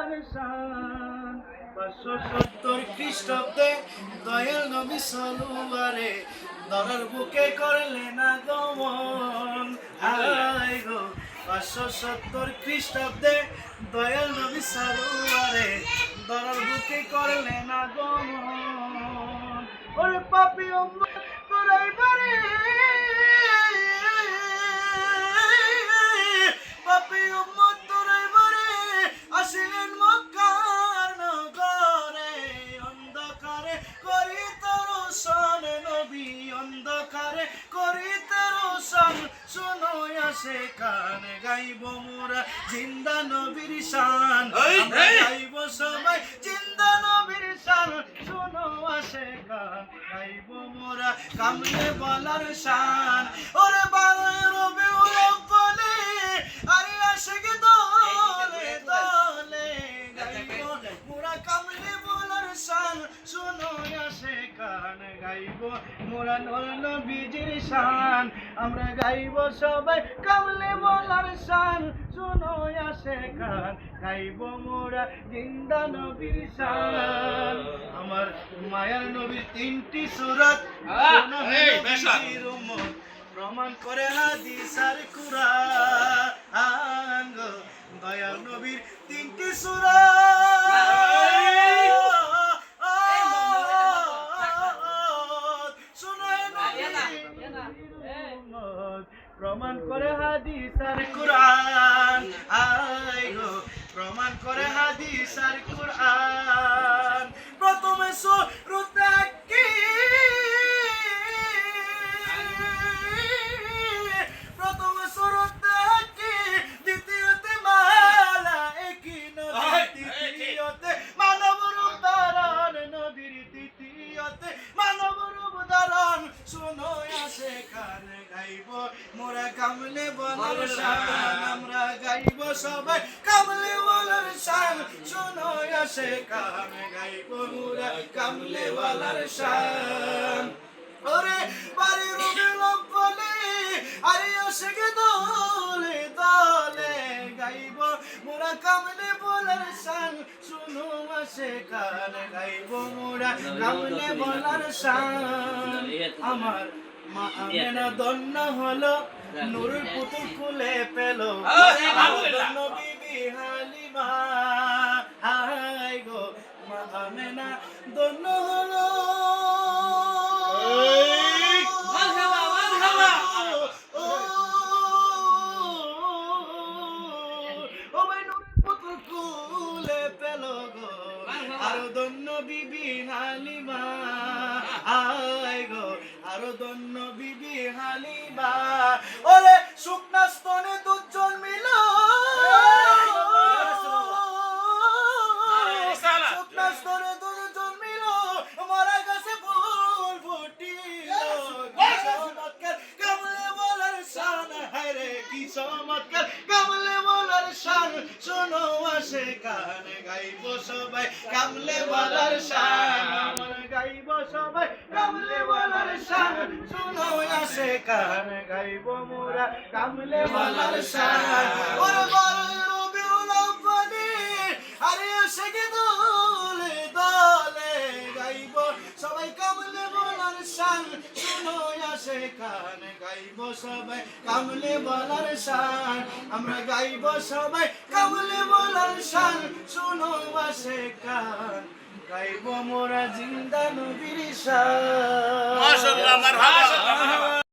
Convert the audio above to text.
বলার শান পাঁচশো সত্তর খ্রিস্টাব্দে দয়াল নবী সলুয়ারে দরার বুকে করলে না গমন হাই গো পাঁচশো সত্তর খ্রিস্টাব্দে দয়াল নবী সলুয়ারে দরার বুকে করলে না গমন ওরে পাপি উম্মত অন্ধকারে করিতে রোশন শোনো আসে কান গাইব মোরা জিন্দা নবীর শান। গাইব সবাই জিন্দা নবীর শান। শোনো আসে কান গাইব মোরা কামলে বলার শান। ওরে বারোয় রবি গাইব মোরা নর নবীজির শান। আমরা গাইব সবাই কামলে বলার শান। শোনো আসে কান গাইব মোরা জিন্দা নবীর শান। আমার মায়ার নবীর তিনটি সুরত প্রমাণ করে হাদিস আর কুরআন দয়াল নবীর তিনটি সুরত। প্রমাণ করে হাদিস আর কুরআন। আই গো প্রমাণ করে হাদিস আর কুরআন। প্রথমে শুরুতে কি প্রথমে শুরুতে কি দ্বিতীয়তে মালা একই এই, তৃতীয়তে মানব রূপ ধারণ নবীর তৃতীয়তে মানব রূপ ধারণ। শোনো গাইব মোরা কামলে বলার শান আমরা গাইব সবাই। কামলে বলার শান শোনো আসে কান। গাইব মোরা কামলে বলার শান। ওরে বাড়ি রুবে লোক বলে আরে আসে দলে দলে। গাইব মোরা কামলে বলার শান শুনো আসে কান। গাইব মোরা কামলে বলার শান। আমার মা আমেনা দন্ন হলো নুরুল পুতুল খুলে পেল আলহামদুলিল্লাহ। বিবি হালিমা হাই গো মা আমেনা দন্ন হলো। আরও দন্য বিবি হালিমা আরও দন্য বিবি হালিমা। ওরে শুকনা স্তনে দুজন মিল। শুকনা স্তনে দুজন মিল। মারা গেছে ফুল ফুটিল কামলে বলার শান। হায় কি চমৎকার কামলে বলার শান। শোনো আসে কান গাইব সবাই। কামলে বলার শান আমার গাইব সবাই কামলে বলার শান শোনো আসে কান গাইব মোরা কামলে বলার শান ওরে বল রবিউল আব্বানি আরে আসে গে দলে দলে গাইব। সবাই কামলে বলার শান শোনো আসে কান গাইব সবাই কামলে বলার শান আমরা গাইব সবাই কামলে বলার শান শোনো আসে কান গাইব মোরা জিন্দা নবীর মারহাবা।